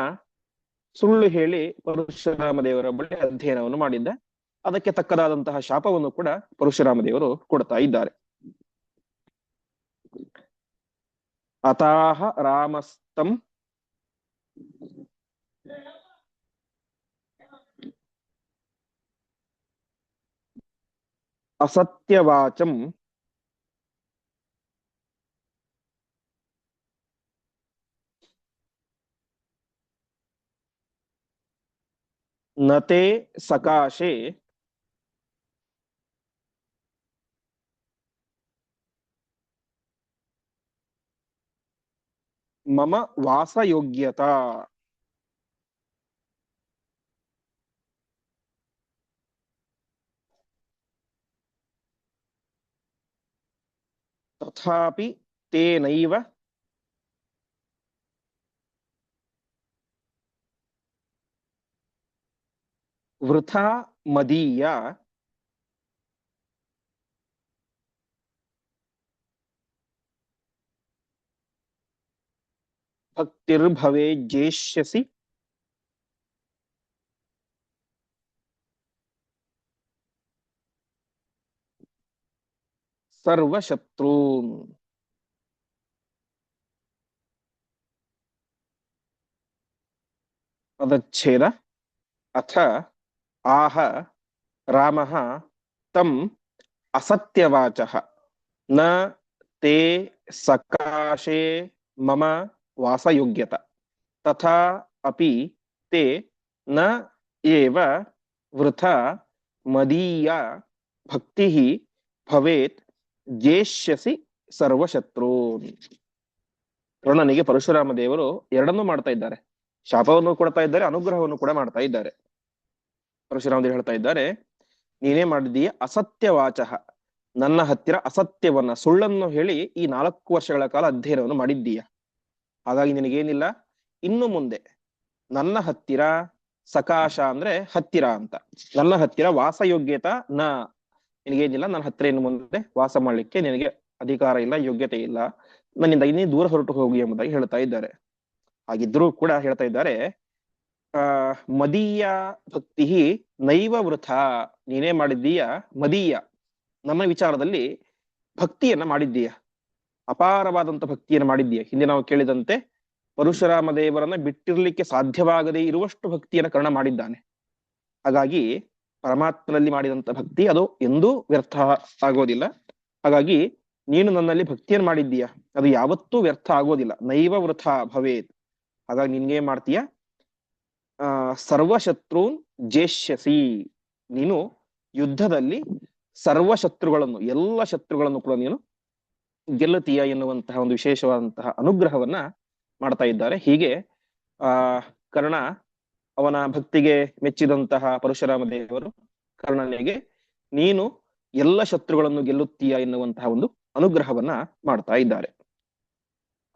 ಸುಳ್ಳು ಹೇಳಿ ಪರಶುರಾಮ ದೇವರ ಬಳಿ ಅಧ್ಯಯನವನ್ನು ಮಾಡಿದ್ದ. ಅದಕ್ಕೆ ತಕ್ಕದಾದಂತಹ ಶಾಪವನ್ನು ಕೂಡ ಪರಶುರಾಮ ದೇವರು ಕೊಡ್ತಾ ಇದ್ದಾರೆ. ಅತಾಹ ರಾಮಸ್ತಂ. ಅಸತ್ಯವಾಚಂ. ನತೆ ಸಕಾಶೆ. ಮಮ ವಾಸಯೋಗ್ಯತಾ ತಥಾಪಿ ತೇನೈವ ವೃಥಾ ಮದೀಯ ಭಕ್ತಿರ್ಭವೇ ಜೇಷ್ಯಸಿ ಸರ್ವಶತ್ರೂನ್ ಪದಚ್ಛೇದ ಅಥ ಆಹ ರಾಮಃ ತಂ ಅಸತ್ಯವಾಚಃ ನ ತೇ ಸಕಾಶೆ ಮಮ ವಾಸಯೋಗ್ಯತ. ತಥಾ ಅಪಿ ತೇ ನ ಏವ ವೃಥ ಮದೀಯ ಭಕ್ತಿ ಭವೇತ್ ಜೇಷ್ಯಸಿ ಸರ್ವಶತ್ರೂನ್ ಕರ್ಣನಿಗೆ ಪರಶುರಾಮ ದೇವರು ಎರಡನ್ನೂ ಮಾಡ್ತಾ ಇದ್ದಾರೆ. ಶಾಪವನ್ನು ಕೊಡ್ತಾ ಇದ್ದಾರೆ, ಅನುಗ್ರಹವನ್ನು ಕೂಡ ಮಾಡ್ತಾ ಇದ್ದಾರೆ. ಪರಶುರಾಮ ದೇವರು ಹೇಳ್ತಾ ಇದ್ದಾರೆ, ನೀನೇ ಮಾಡಿದೀಯ ಅಸತ್ಯ ವಾಚಃ ನನ್ನ ಹತ್ತಿರ ಅಸತ್ಯವನ್ನ ಸುಳ್ಳನ್ನು ಹೇಳಿ ಈ ನಾಲ್ಕು ವರ್ಷಗಳ ಕಾಲ ಅಧ್ಯಯನವನ್ನು ಮಾಡಿದ್ದೀಯ. ಹಾಗಾಗಿ ನಿನಗೇನಿಲ್ಲ? ಇನ್ನು ಮುಂದೆ ನನ್ನ ಹತ್ತಿರ ಸಕಾಶ ಅಂದ್ರೆ ಹತ್ತಿರ ಅಂತ. ನನ್ನ ಹತ್ತಿರ ವಾಸಯೋಗ್ಯತ ನ. ನಿನಗೇನಿಲ್ಲ? ನನ್ನ ಹತ್ತಿರ ಇನ್ನು ಮುಂದೆ ವಾಸ ಮಾಡ್ಲಿಕ್ಕೆ ನಿನಗೆ ಅಧಿಕಾರ ಇಲ್ಲ, ಯೋಗ್ಯತೆ ಇಲ್ಲ. ನನ್ನಿಂದ ಇನ್ನೇ ದೂರ ಹೊರಟು ಹೋಗಿ ಎಂಬುದಾಗಿ ಹೇಳ್ತಾ ಇದ್ದಾರೆ. ಹಾಗಿದ್ರೂ ಕೂಡ ಹೇಳ್ತಾ ಇದ್ದಾರೆ, ಆ, ಮದೀಯ ಭಕ್ತಿ ನೈವ ವೃಥ. ನೀನೇ ಮಾಡಿದ್ದೀಯ? ಮದೀಯ. ನನ್ನ ವಿಚಾರದಲ್ಲಿ ಭಕ್ತಿಯನ್ನ ಮಾಡಿದ್ದೀಯ? ಅಪಾರವಾದಂತ ಭಕ್ತಿಯನ್ನು ಮಾಡಿದ್ದೀಯ. ಹಿಂದೆ ನಾವು ಕೇಳಿದಂತೆ ಪರಶುರಾಮ ದೇವರನ್ನ ಬಿಟ್ಟಿರ್ಲಿಕ್ಕೆ ಸಾಧ್ಯವಾಗದೇ ಇರುವಷ್ಟು ಭಕ್ತಿಯನ್ನು ಕರ್ಣ ಮಾಡಿದ್ದಾನೆ. ಹಾಗಾಗಿ ಪರಮಾತ್ಮನಲ್ಲಿ ಮಾಡಿದಂತ ಭಕ್ತಿ ಅದು ಎಂದೂ ವ್ಯರ್ಥ ಆಗೋದಿಲ್ಲ. ಹಾಗಾಗಿ ನೀನು ನನ್ನಲ್ಲಿ ಭಕ್ತಿಯನ್ನು ಮಾಡಿದ್ದೀಯಾ. ಅದು ಯಾವತ್ತೂ ವ್ಯರ್ಥ ಆಗೋದಿಲ್ಲ. ನೈವ ವೃಥ ಭವೇತ್. ಹಾಗಾಗಿ ನಿನ್ಗೆ ಮಾಡ್ತೀಯ? ಆ, ಸರ್ವಶತ್ರುನ್ ಜೇಷ್ಯಸಿ. ನೀನು ಯುದ್ಧದಲ್ಲಿ ಸರ್ವ ಶತ್ರುಗಳನ್ನು ಎಲ್ಲ ಶತ್ರುಗಳನ್ನು ಕೂಡ ನೀನು ಗೆಲ್ಲುತ್ತೀಯ ಎನ್ನುವಂತಹ ಒಂದು ವಿಶೇಷವಾದಂತಹ ಅನುಗ್ರಹವನ್ನ ಮಾಡ್ತಾ ಇದ್ದಾರೆ. ಹೀಗೆ, ಆ, ಕರ್ಣ ಅವನ ಭಕ್ತಿಗೆ ಮೆಚ್ಚಿದಂತಹ ಪರಶುರಾಮ ದೇವರು ಕರ್ಣನಿಗೆ, ನೀನು ಎಲ್ಲ ಶತ್ರುಗಳನ್ನು ಗೆಲ್ಲುತ್ತೀಯ ಎನ್ನುವಂತಹ ಒಂದು ಅನುಗ್ರಹವನ್ನ ಮಾಡ್ತಾ ಇದ್ದಾರೆ.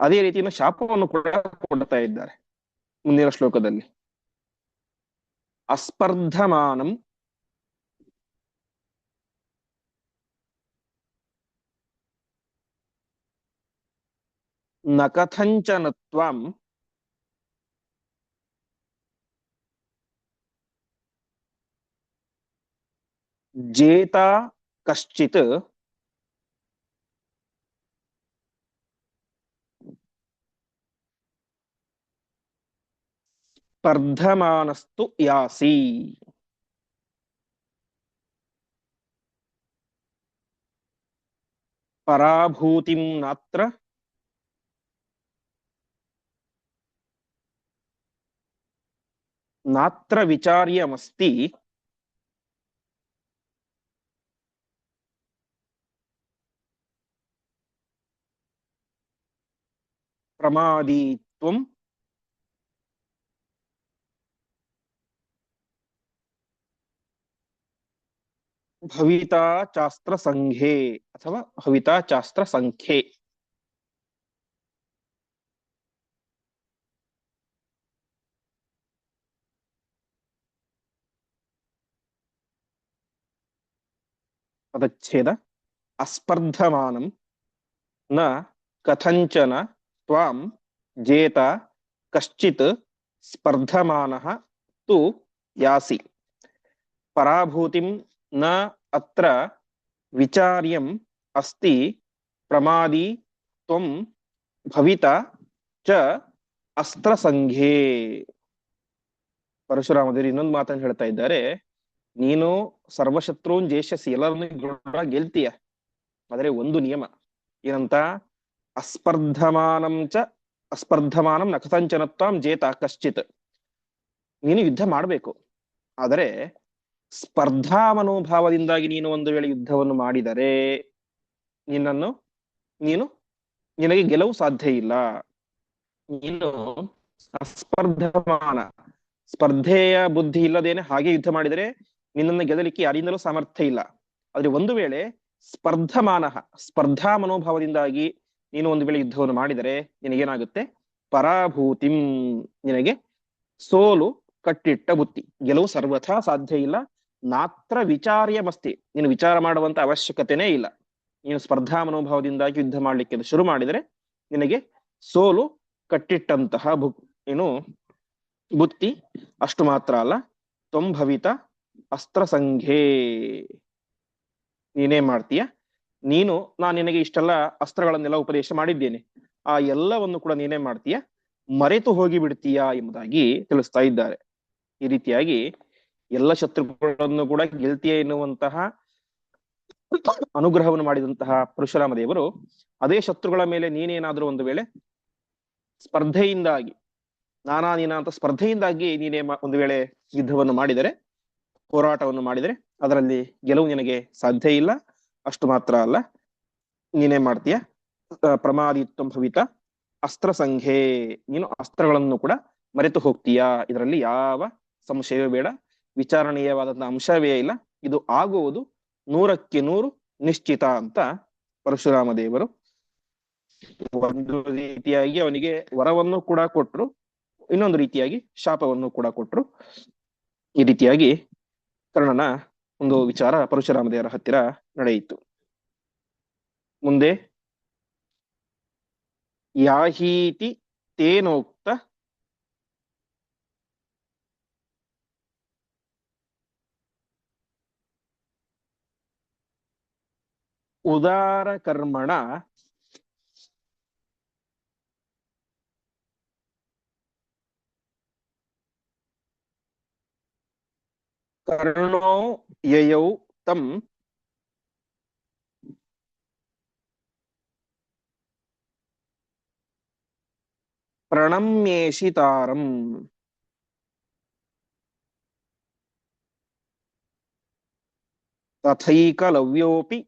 ಅದೇ ರೀತಿಯ ಶಾಪವನ್ನು ಕೂಡ ಕೊಡ್ತಾ ಇದ್ದಾರೆ ಮುಂದಿನ ಶ್ಲೋಕದಲ್ಲಿ. ಅಸ್ಪರ್ಧಮಾನಂ ನ ಕಥಂಚನ ತ್ವಾಂ ಜೇತಾ ಕಶ್ಚಿತ್ ಸ್ಪರ್ಧಮಾನಸ್ತು ಯಾಸಿ ಪರಾಭೂತಿಂ ನಾತ್ರ ನಾತ್ರ ವಿಚಾರ್ಯಮಸ್ತಿ ಪ್ರಮಾದೀತ್ವಂ ಭವಿತಾ ಚಾಸ್ತ್ರ ಸಂಘೆ ಅಥವಾ ಭವಿತಾ ಚಾಸ್ತ್ರ ಸಂಖ್ಯೆ ಪದಚ್ಛೇದ ಅಸ್ಪರ್ಧಮಾನಂ ನ ಕಥಂಚನ ತ್ವಾಂ ಜೇತ ಕಶ್ಚಿತ್ ಸ್ಪರ್ಧಮಾನಃ ತು ಯಾಸಿ ಪರಾಭೂತಿಂ ನ ಅತ್ರ ವಿಚಾರ್ಯಂ ಅಸ್ತಿ ಪ್ರಮಾದಿ ತ್ವಂ ಭವಿತ ಚ ಅಸ್ತ್ರ ಸಂಘೇ ಪರಶುರಾಮದೇವರು ಇನ್ನೊಂದು ಮಾತನ್ನು ಹೇಳ್ತಾ ಇದ್ದಾರೆ ನೀನು ಸರ್ವಶತ್ರುನ್ ಜೇಷಸಿ ಎಲ್ಲರನ್ನು ಗೆಲ್ತೀಯ. ಆದರೆ ಒಂದು ನಿಯಮ, ಏನಂತ? ಅಸ್ಪರ್ಧಮಾನಂ ಚ ಅಸ್ಪರ್ಧಮಾನಂ ನಖತಂಚನತ್ವಾಂ ಜೇತ ಕಶ್ಚಿತ್. ನೀನು ಯುದ್ಧ ಮಾಡಬೇಕು. ಆದರೆ ಸ್ಪರ್ಧಾ ಮನೋಭಾವದಿಂದಾಗಿ ನೀನು ಒಂದು ವೇಳೆ ಯುದ್ಧವನ್ನು ಮಾಡಿದರೆ ನಿನ್ನನ್ನು, ನೀನು, ನಿನಗೆ ಗೆಲುವು ಸಾಧ್ಯ ಇಲ್ಲ. ನೀನು ಅಸ್ಪರ್ಧಮಾನ, ಸ್ಪರ್ಧೆಯ ಬುದ್ಧಿ ಇಲ್ಲದೇನೆ ಹಾಗೆ ಯುದ್ಧ ಮಾಡಿದರೆ ನಿನ್ನನ್ನು ಗೆದಲಿಕ್ಕೆ ಯಾರಿಂದಲೂ ಸಾಮರ್ಥ್ಯ ಇಲ್ಲ. ಆದ್ರೆ ಒಂದು ವೇಳೆ ಸ್ಪರ್ಧಮಾನ, ಸ್ಪರ್ಧಾ ಮನೋಭಾವದಿಂದಾಗಿ ನೀನು ಒಂದು ವೇಳೆ ಯುದ್ಧವನ್ನು ಮಾಡಿದರೆ ನಿನಗೇನಾಗುತ್ತೆ? ಪರಾಭೂತಿಂ, ನಿನಗೆ ಸೋಲು ಕಟ್ಟಿಟ್ಟ ಬುತ್ತಿ. ಗೆಲುವು ಸರ್ವಥಾ ಸಾಧ್ಯ ಇಲ್ಲ. ನಾತ್ರ ವಿಚಾರ್ಯ ಮಸ್ತಿ ನೀನು ವಿಚಾರ ಮಾಡುವಂತ ಅವಶ್ಯಕತೆನೇ ಇಲ್ಲ. ನೀನು ಸ್ಪರ್ಧಾ ಮನೋಭಾವದಿಂದಾಗಿ ಯುದ್ಧ ಮಾಡ್ಲಿಕ್ಕೆ ಶುರು ಮಾಡಿದರೆ ನಿನಗೆ ಸೋಲು ಕಟ್ಟಿಟ್ಟಂತಹ ಬು ಏನು, ಬುತ್ತಿ ಅಷ್ಟು ಮಾತ್ರ ಅಲ್ಲ, ತೊಂಭವಿತ ಅಸ್ತ್ರ ಸಂಘೇ ನೀನೇ ಮಾಡ್ತೀಯ? ನೀನು, ನಾನು ನಿನಗೆ ಇಷ್ಟೆಲ್ಲ ಅಸ್ತ್ರಗಳನ್ನೆಲ್ಲ ಉಪದೇಶ ಮಾಡಿದ್ದೇನೆ. ಆ ಎಲ್ಲವನ್ನು ಕೂಡ ನೀನೇ ಮಾಡ್ತೀಯ? ಮರೆತು ಹೋಗಿ ಬಿಡ್ತೀಯಾ ಎಂಬುದಾಗಿ ತಿಳಿಸ್ತಾ ಇದ್ದಾರೆ. ಈ ರೀತಿಯಾಗಿ ಎಲ್ಲ ಶತ್ರುಗಳನ್ನು ಕೂಡ ಗೆಲ್ತೀಯ ಎನ್ನುವಂತಹ ಅನುಗ್ರಹವನ್ನು ಮಾಡಿದಂತಹ ಪರಶುರಾಮ ದೇವರು ಅದೇ ಶತ್ರುಗಳ ಮೇಲೆ ನೀನೇನಾದ್ರೂ ಒಂದು ವೇಳೆ ಸ್ಪರ್ಧೆಯಿಂದಾಗಿ, ನಾನಾ ನೀನಾ ಅಂತ ಸ್ಪರ್ಧೆಯಿಂದಾಗಿ ನೀನೇ ಒಂದು ವೇಳೆ ಯುದ್ಧವನ್ನು ಮಾಡಿದರೆ ಹೋರಾಟವನ್ನು ಮಾಡಿದರೆ ಅದರಲ್ಲಿ ಗೆಲುವು ನಿನಗೆ ಸಾಧ್ಯ ಇಲ್ಲ. ಅಷ್ಟು ಮಾತ್ರ ಅಲ್ಲ. ನೀನೇ ಮಾಡ್ತೀಯ? ಪ್ರಮಾದಿತ್ವ ಭವಿತ. ಅಸ್ತ್ರ ಸಂಘೆ. ನೀನು ಅಸ್ತ್ರಗಳನ್ನು ಕೂಡ ಮರೆತು ಹೋಗ್ತೀಯಾ? ಇದರಲ್ಲಿ ಯಾವ ಸಂಶಯವೂ ಬೇಡ. ವಿಚಾರಣೀಯವಾದಂತಹ ಅಂಶವೇ ಇಲ್ಲ. ಇದು ಆಗುವುದು ನೂರಕ್ಕೆ ನೂರು ನಿಶ್ಚಿತ ಅಂತ ಪರಶುರಾಮ ದೇವರು ಒಂದು ರೀತಿಯಾಗಿ ಅವನಿಗೆ ವರವನ್ನು ಕೂಡ ಕೊಟ್ರು. ಇನ್ನೊಂದು ರೀತಿಯಾಗಿ ಶಾಪವನ್ನು ಕೂಡ ಕೊಟ್ರು. ಈ ರೀತಿಯಾಗಿ ಕರ್ಣನ ಒಂದು ವಿಚಾರ ಪರಶುರಾಮದೇವರ ಹತ್ತಿರ ನಡೆಯಿತು. ಮುಂದೆ ಯಾಹೀತಿ ತೇನೋಕ್ತ ಉದಾರ ಕರ್ಮಣ ಕರ್ಣೋ ಯಯೌ ತಂ ಪ್ರಣಮ್ಯೇಷಿತಾರಂ ತಥೈಕಲವ್ಯೋಪಿ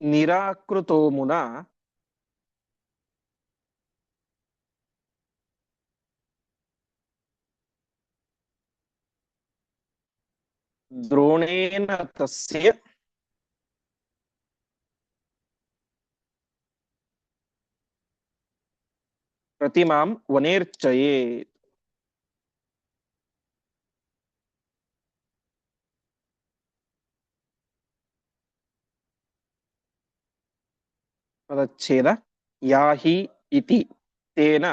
ನಿರಾಕೃತೋ ಮುನಾ ದ್ರೋಣೇನ ತಸ್ಯ ಪ್ರತಿಮಾಂ ವನೇರ್ಚಯೇ ಪದಚ್ಛೇದ ಯಾಹಿ ಇತಿ ತೇನ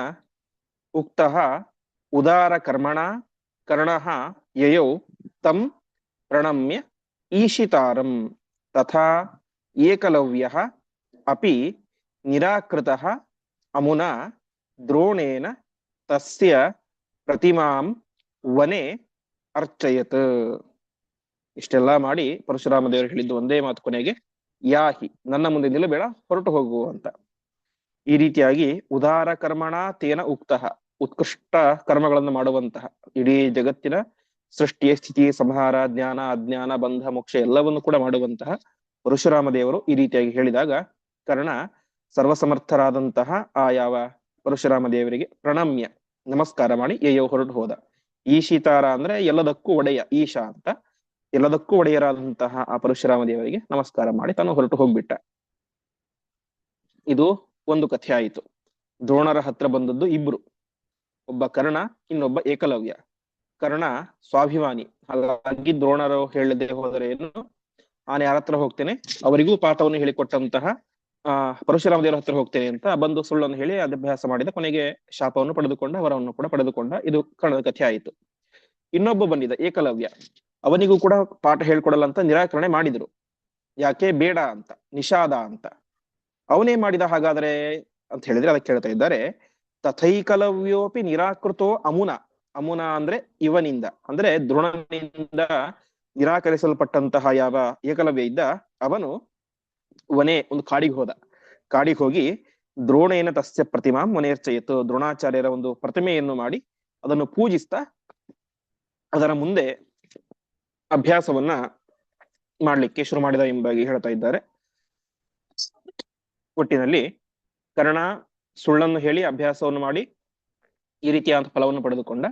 ಉಕ್ತಃ ಉದಾರ ಕರ್ಮಣ ಕರ್ಣಃ ಯಯೌ ತಂ ಪ್ರಣಮ್ಯ ಈಶಿತಾರಂ ತಥಾ ಏಕಲವ್ಯ ಅಪಿ ನಿರಾಕೃತ ಅಮುನಾ ದ್ರೋಣೇನ ತಸ್ಯ ಪ್ರತಿಮಾಂ ವನೆ ಅರ್ಚಯತ್ ಇಷ್ಟೆಲ್ಲ ಮಾಡಿ ಪರಶುರಾಮ ದೇವರು ಹೇಳಿದ್ದು ಒಂದೇ ಮಾತು ಕೊನೆಗೆ, ಯಾಹಿ, ನನ್ನ ಮುಂದೆ ನಿಲ್ಲಬೇಡ, ಹೊರಟು ಹೋಗು ಅಂತ. ಈ ರೀತಿಯಾಗಿ ಉದಾರ ಕರ್ಮಣ ತೇನ ಉಕ್ತಃ, ಉತ್ಕೃಷ್ಟ ಕರ್ಮಗಳನ್ನು ಮಾಡುವಂತಹ ಇಡೀ ಜಗತ್ತಿನ ಸೃಷ್ಟಿಯ ಸ್ಥಿತಿ, ಸಂಹಾರ, ಜ್ಞಾನ, ಅಜ್ಞಾನ, ಬಂಧ, ಮೋಕ್ಷ ಎಲ್ಲವನ್ನು ಕೂಡ ಮಾಡುವಂತಹ ಪರಶುರಾಮ ದೇವರು ಈ ರೀತಿಯಾಗಿ ಹೇಳಿದಾಗ, ಕರ್ಣ ಸರ್ವಸಮರ್ಥರಾದಂತಹ ಆ ಯಾವ ಪರಶುರಾಮ ದೇವರಿಗೆ ಪ್ರಣಮ್ಯ ನಮಸ್ಕಾರ ಮಾಡಿ ಯಯೋ ಹೊರಟು ಹೋದ. ಈಶಿತಾರ ಅಂದ್ರೆ ಎಲ್ಲದಕ್ಕೂ ಒಡೆಯ, ಈಶಾ ಅಂತ. ಎಲ್ಲದಕ್ಕೂ ಒಡೆಯರಾದಂತಹ ಆ ಪರಶುರಾಮ ದೇವರಿಗೆ ನಮಸ್ಕಾರ ಮಾಡಿ ತಾನು ಹೊರಟು ಹೋಗ್ಬಿಟ್ಟ. ಇದು ಒಂದು ಕಥೆ ಆಯಿತು. ದ್ರೋಣರ ಹತ್ರ ಬಂದದ್ದು ಇಬ್ರು. ಒಬ್ಬ ಕರ್ಣ, ಇನ್ನೊಬ್ಬ ಏಕಲವ್ಯ. ಕರ್ಣ ಸ್ವಾಭಿಮಾನಿ. ಹಾಗಾಗಿ ದ್ರೋಣರು ಹೇಳದೆ ಹೋದರೆ ಏನು? ನಾನು ಯಾರ ಹತ್ರ ಹೋಗ್ತೇನೆ? ಅವರಿಗೂ ಪಾಠವನ್ನು ಹೇಳಿಕೊಟ್ಟಂತಹ, ಆ ಪರಶುರಾಮ ದೇವರ ಹತ್ರ ಹೋಗ್ತೇನೆ ಅಂತ ಬಂದು ಸುಳ್ಳನ್ನು ಹೇಳಿ ಅಭ್ಯಾಸ ಮಾಡಿದ ಕೊನೆಗೆ ಶಾಪವನ್ನು ಪಡೆದುಕೊಂಡ, ವರವನ್ನು ಕೂಡ ಪಡೆದುಕೊಂಡ ಇದು ಕರ್ಣದ ಕಥೆ ಆಯಿತು. ಇನ್ನೊಬ್ಬ ಬಂದಿದ್ದ ಏಕಲವ್ಯ. ಅವನಿಗೂ ಕೂಡ ಪಾಠ ಹೇಳ್ಕೊಡಲ್ಲ ಅಂತ ನಿರಾಕರಣೆ ಮಾಡಿದ್ರು. ಯಾಕೆ? ಬೇಡ ಅಂತ, ನಿಷಾದ ಅಂತ. ಅವನೇ ಮಾಡಿದ ಹಾಗಾದ್ರೆ ಅಂತ ಹೇಳಿದ್ರೆ ಅದಕ್ಕೆ ಹೇಳ್ತಾ ಇದ್ದಾರೆ, ತಥೈಕಲವ್ಯೋಪಿ ನಿರಾಕೃತೋ ಅಮುನ. ಅಮುನ ಅಂದ್ರೆ ಇವನಿಂದ, ಅಂದ್ರೆ ದ್ರೋಣನಿಂದ ನಿರಾಕರಿಸಲ್ಪಟ್ಟಂತಹ ಯಾವ ಏಕಲವ್ಯ ಇದ್ದ ಅವನು ವನೆ ಒಂದು ಕಾಡಿಗೆ ಹೋದ. ಕಾಡಿಗೆ ಹೋಗಿ ದ್ರೋಣೇನ ತಸ್ಯ ಪ್ರತಿಮಾ ಮನೆಯರ್ಚಯಿತು. ದ್ರೋಣಾಚಾರ್ಯರ ಒಂದು ಪ್ರತಿಮೆಯನ್ನು ಮಾಡಿ ಅದನ್ನು ಪೂಜಿಸ್ತಾ ಅದರ ಮುಂದೆ ಅಭ್ಯಾಸವನ್ನ ಮಾಡ್ಲಿಕ್ಕೆ ಶುರು ಮಾಡಿದ ಎಂಬಾಗಿ ಹೇಳ್ತಾ ಇದ್ದಾರೆ. ಒಟ್ಟಿನಲ್ಲಿ ಕರ್ಣ ಸುಳ್ಳನ್ನು ಹೇಳಿ ಅಭ್ಯಾಸವನ್ನು ಮಾಡಿ ಈ ರೀತಿಯಾದ ಫಲವನ್ನು ಪಡೆದುಕೊಂಡ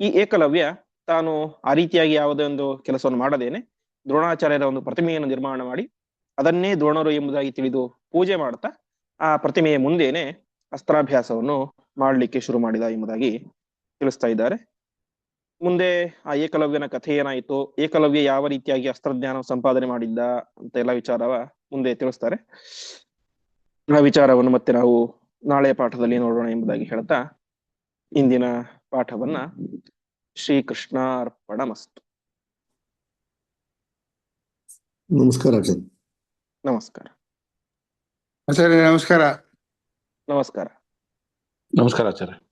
ಈ ಏಕಲವ್ಯ ತಾನು ಆ ರೀತಿಯಾಗಿ ಯಾವುದೇ ಒಂದು ಕೆಲಸವನ್ನು ಮಾಡದೇನೆ, ದ್ರೋಣಾಚಾರ್ಯರ ಒಂದು ಪ್ರತಿಮೆಯನ್ನು ನಿರ್ಮಾಣ ಮಾಡಿ, ಅದನ್ನೇ ದ್ರೋಣರು ಎಂಬುದಾಗಿ ತಿಳಿದು ಪೂಜೆ ಮಾಡ್ತಾ, ಆ ಪ್ರತಿಮೆಯ ಮುಂದೆನೆ ಅಸ್ತ್ರಾಭ್ಯಾಸವನ್ನು ಮಾಡಲಿಕ್ಕೆ ಶುರು ಮಾಡಿದ ಎಂಬುದಾಗಿ ತಿಳಿಸ್ತಾ ಇದ್ದಾರೆ. ಮುಂದೆ ಆ ಏಕಲವ್ಯನ ಕಥೆ ಏನಾಯಿತು, ಏಕಲವ್ಯ ಯಾವ ರೀತಿಯಾಗಿ ಅಸ್ತ್ರಜ್ಞಾನ ಸಂಪಾದನೆ ಮಾಡಿದ್ದ ಅಂತ ಎಲ್ಲ ವಿಚಾರವ ಮುಂದೆ ತಿಳಿಸ್ತಾರೆ. ಆ ವಿಚಾರವನ್ನು ಮತ್ತೆ ನಾವು ನಾಳೆ ಪಾಠದಲ್ಲಿ ನೋಡೋಣ ಎಂಬುದಾಗಿ ಹೇಳ್ತಾ, ಇಂದಿನ ಪಾಠವನ್ನ ಶ್ರೀಕೃಷ್ಣಾರ್ಪಣಮಸ್ತು. ನಮಸ್ಕಾರ ನಮಸ್ಕಾರ. ಆಚಾರ್ಯ ನಮಸ್ಕಾರ. ನಮಸ್ಕಾರ. ನಮಸ್ಕಾರ ಆಚಾರ್ಯ.